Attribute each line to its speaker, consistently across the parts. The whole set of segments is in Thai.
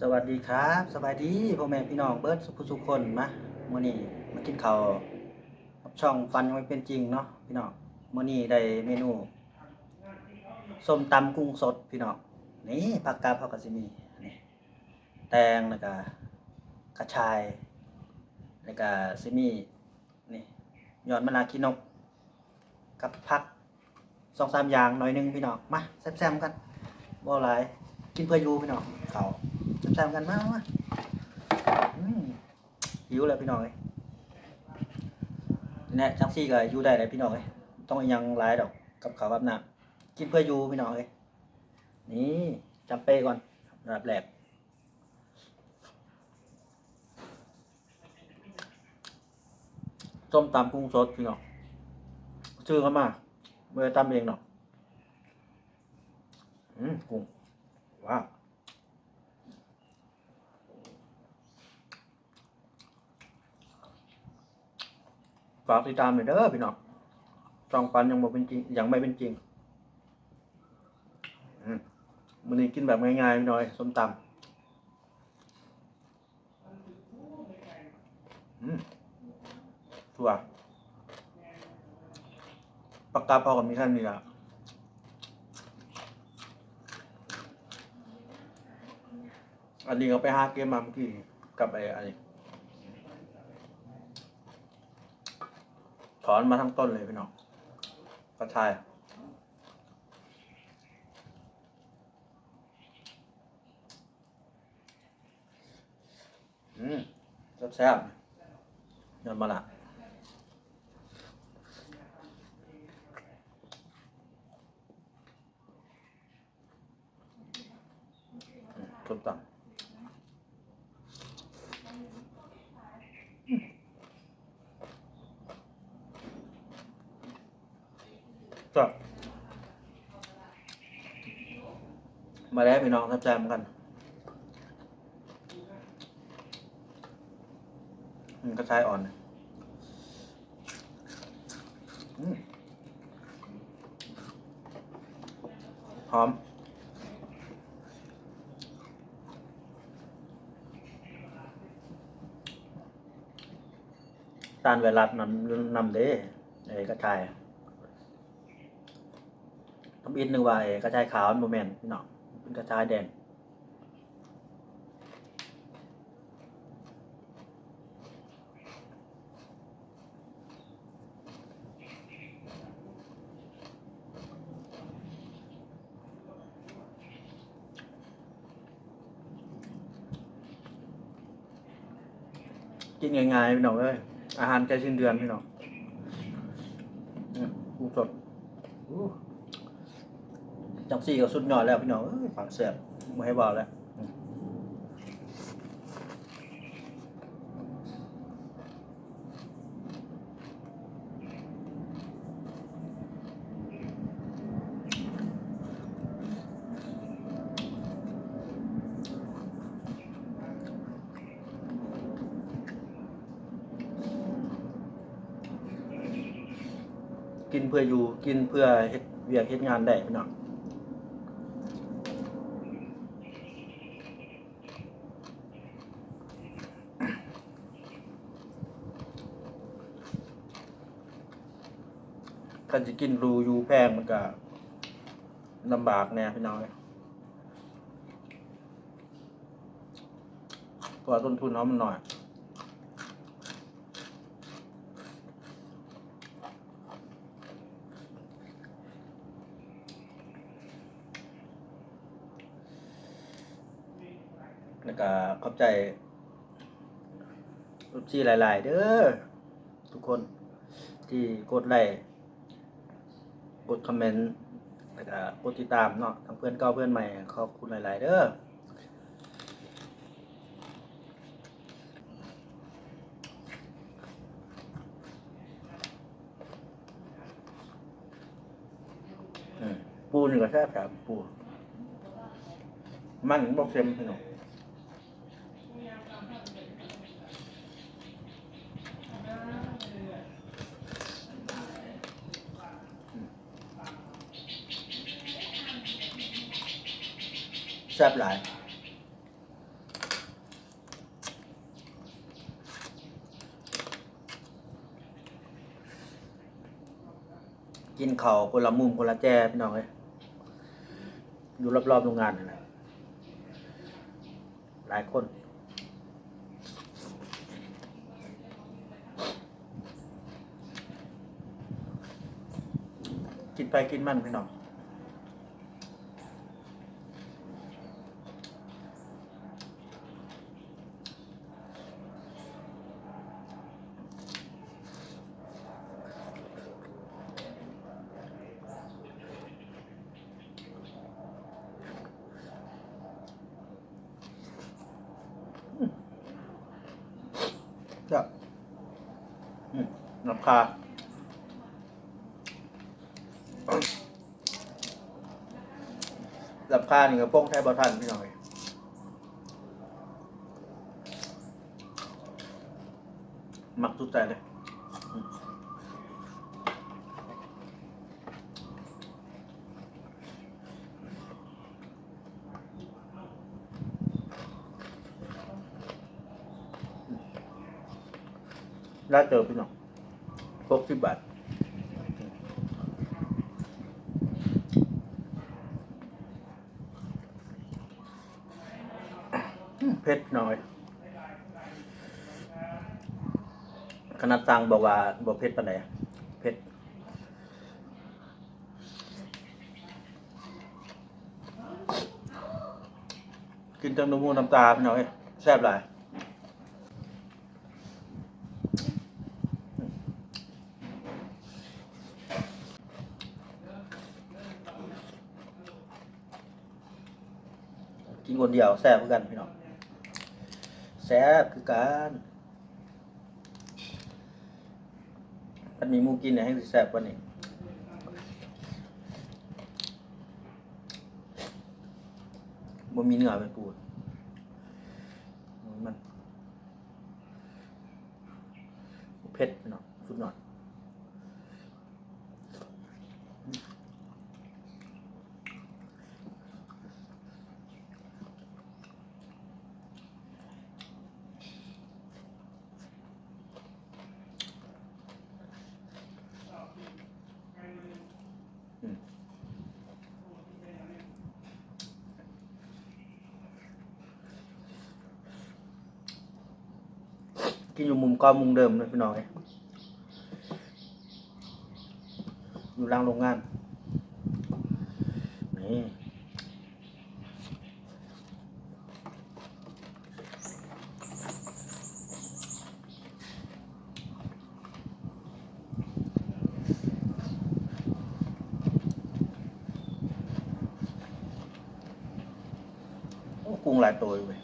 Speaker 1: สวัสดีครับสบายดีพ่อแม่พี่น้องเบิร์ดสุขสุขคนมามื้อนี้มากินข้าวช่องฟันยังไม่เป็นจริงเนาะพี่น้องมื้อนี้ได้เมนูส้มตำกุ้งสดพี่น้องนี่ผักกาดเฮาก็สิมีนี่แตงแล้วก็กระชายแล้วก็สิมีนี่ยอดมะนาวขี้นก กับผักสองสามอย่างหน่อยหนึงพี่น้องมาแซ่บๆกันบ่หลายกินเพื่ออยู่พี่น้องข้า วแซมๆกันมากมาอืมหิวเลยพี่น้องเลยเนี่ยจังซี่ก็อยู่ได้เลยพี่น้องเลยต้องยังหลายดอกกับเขาวกับน้ำกินเพื่ออยู่พี่น้องเลยนี่จำเป้ก่อนรับแรกส้มตำกุ้งสดพี่น้องชื่อเขามาเมื่อตำเองเนาะอืมกุ้งว้าว ฝากติดตามหน่อยเด้อพี่น้องจองปันยังบ่เป็นจริงยังไม่เป็นจริงมมื้อนี้กินแบบง่ายๆพี่อยส้มตำอืมถั่วปากกาพอกับมีท่านนี่ละอันนี้ก็ไปหาเกมมาเมื่อกี้กับไอ้อันนี้ ถอนมาทั้งต้นเลยพี่น้องกระชายอืมแซ่บๆเดินมาละส้มตำ ก็มาแล้วพี่น้องแซ่บๆกันอืมกระชายอ่อนอืมหอมตานเวลานำนำเด้ไอ้กระชาย ทำอินหนึ่งว่าไอ้กระชายขาวมันโมเมนพี่น้องเป็นกระชายแดงกินง่ายๆพี่น้องเลยอาหารใกล้สิ้นเดือนพี่น้องเนี่ยกุ้งสดอู้ จังซี่ก็สุดยอดแล้วพี่น้องเอ้ยฝังเสียบมาให้บอกแล้วกินเพื่ออยู่กินเพื่อเฮ็ดเวียกเฮ็ดงานได้พี่น้อง กันจะกินรูยูแพงมันก็ลำบากแน่พี่น้องเอ้ยเพราะว่าต้นทุนเขามันหน้อยแล้วก็ขอบใจรูปชีหลาย ๆ เด้อทุกคนที่กดไลค์ กดคอมเมนต์แล้วก็กดติดตามเนาะทั้งเพื่อนเก่าเพื่อนใหม่ขอบคุณหลาย ๆ เด้อปูนี่ก็แซ่บครับปูมันบอกเค็มพี่น้อง ซ่บหลายกินเข่าคนละมุมคนละแจ้พี่น้องเลยอยู่รอบๆโรงงานนะหลายคน กินไปกินมันพี่น้อง อืมราคาลำคาญนี่ก็โป้งแทบบอทันพี่น้อยมักสุดใจเลยได้เจอพี่น้อง หกสิบบาทเพชรน้อยขนาดตังบอกว่าบอกเพชรปานไหนเพชรกินจังน้ำมูน้ำตาพี่น้อยแซ่บหลาย กินคนเดียวแซ่บเหมือนกันพี่น้องแซ่บคือการมันมีมูกินเนี่ยให้สิแซ่บกว่านี้บ่มีเนื้อไปปูมันเผ็ดเนาะสุดหน่อย กินอยู่มุมเก็มุมเดิมเลยพี่น้องเอ้ยอยู่ล่างโรงงานนี่โอ้กุ้งหลายตัวอยู่เว้ย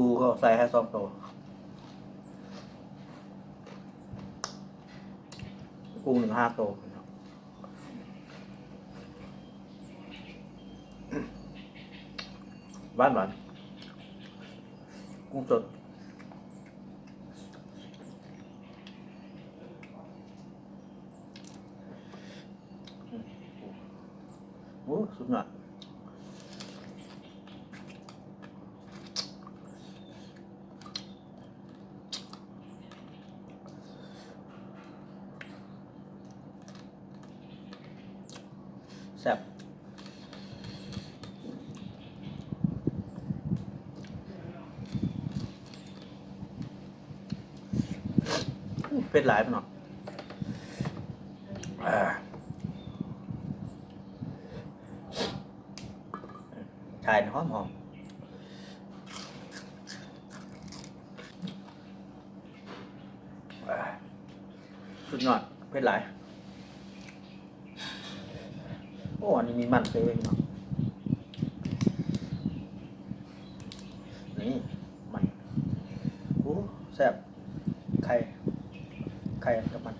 Speaker 1: ปูก็ใส่ให้สองตัวกุ้งหนึ่งห้าตัวบ้านหวานกุ้งสดโอ้สุดยอด แซ่บ เป็นหลายไปหน่อยอ่าชายหอมหอมอ่าสุดยอดเป็นหลาย โอ้อันนี้มีมันเซเว่นเนาะนี่ มันโอ้แซ่บ ไข่กับมัน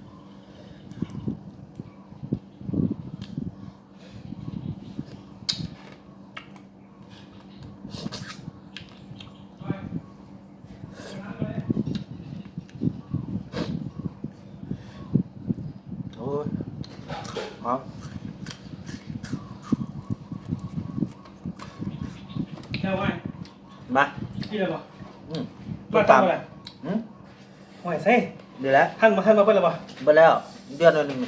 Speaker 1: โอ้ยหอม
Speaker 2: เจ้าไว้
Speaker 1: มา
Speaker 2: ที่อะไรบ่
Speaker 1: อืม
Speaker 2: มาตามอะไร
Speaker 1: หืม
Speaker 2: ห่วยใส่
Speaker 1: เดี๋ยวแล้ว
Speaker 2: หั่นมาหั่นมาเพิ่นแล้วบ่
Speaker 1: เบิดแล้วเดือนหนึง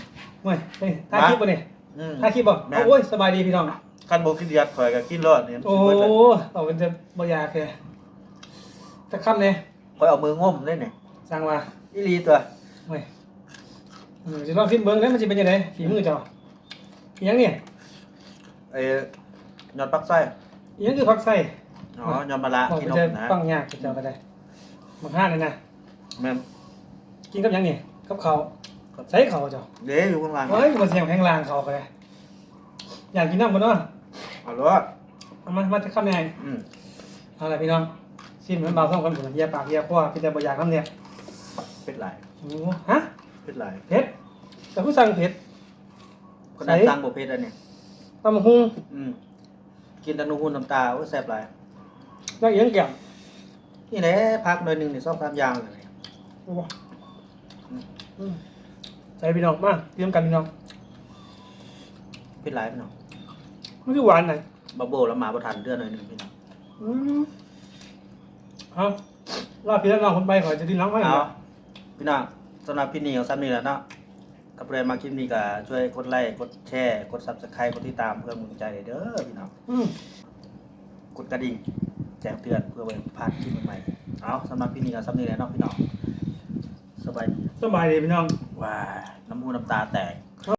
Speaker 2: ห่วยเฮ้ยถ่ายคลิปบ่นี่
Speaker 1: อืม
Speaker 2: ถ่ายคลิปบ่
Speaker 1: แม่น
Speaker 2: เอาโอ้ยสบายดีพี่น้อง
Speaker 1: คันบ่กินเดียดข่อยก็กินรอดนี่
Speaker 2: โอ้
Speaker 1: สิเบิดแล้ว
Speaker 2: เอาเป็นจะบ่อยากแค่จะค่ำเนี่ย
Speaker 1: ข่อยเอามืองมได้นี่
Speaker 2: สั่งว่า
Speaker 1: อีหลีตัว
Speaker 2: ห่วยอืมสิลองชิมเบิ่งแล้วมันสิเป็นจังไดฝีมือเจ้าอีหยังเนี่ย
Speaker 1: เอ้ยยอดปักไส้
Speaker 2: อีหยังคือผักไส้
Speaker 1: อ๋อยอดมะระ
Speaker 2: บอก
Speaker 1: กิ
Speaker 2: เป็น
Speaker 1: นน
Speaker 2: จะ
Speaker 1: กนะ
Speaker 2: ฟังยากเจ้าก็ได้มักห่านนี่นะ
Speaker 1: แม่น
Speaker 2: กินกับหยังนี่กับข้าวใส่ข้าวเจ้า
Speaker 1: เด้อยู่ข้างล่าง
Speaker 2: เฮ้ยมาเสียงแพงลางเขาก็ได้อยากกินน้ำมันเนาะ
Speaker 1: เอาล่ะ
Speaker 2: เอามามาจะข้ามยังไง
Speaker 1: อืม
Speaker 2: เอาละพี่น้องซิมมันเบาต้องกันผมเยียปากเยียคอพี่จะบ่อยากน้ำเนี่ย
Speaker 1: เผ็ดหลาย
Speaker 2: โอ้โหฮะ
Speaker 1: เผ็ดหลาย
Speaker 2: เผ็ดแต่ผู้สั่งเผ็ด
Speaker 1: คนนั้น
Speaker 2: ใส่
Speaker 1: ตั้งบ่เผ็ดอันนี้
Speaker 2: ตำบักหุ่ง
Speaker 1: อืมกินแตะนูหุ่นน้ำตาโอ้แซ่บหลาย
Speaker 2: นักเอียงแก้ม
Speaker 1: นี่แหละพักหน่อยหนึงนี่2 3อย่างเลย
Speaker 2: โอ้โหอืม ใส่พี่น้องมาเตรียมกันพี่น้อง
Speaker 1: เผ็ดหลายพี่น้อง
Speaker 2: มันคือหวานหน่อย
Speaker 1: บับโบแล้วมาบ่ทันเดือนหน่อยหนึงพี่น้อง
Speaker 2: อืมเอาลาพี่แล้วน้องคนไปขอจะดิ้นร้องไห้หน่
Speaker 1: เอา
Speaker 2: อย
Speaker 1: พี่น้องสำหรับพี่นี่เอาซ้ำนี่แหละเนาะกับเรมาคลิปนี้ก็ช่วยกดไลค์กดแชร์กด Subscribe กดติดตามเพื่อมึงใจเด้อพี่น้อง
Speaker 2: อืม
Speaker 1: กดกระดิ่งแจ้งเตือนเพื่อไว้พลาดคลิปใหม่ๆเอาสำหรับพี่นี่ก็ซ้ำนี่แหละเนาะพี่น้อง สบายดี
Speaker 2: สบายดีพี่น้อง
Speaker 1: ว้าน้ำมูน้ำตาแตก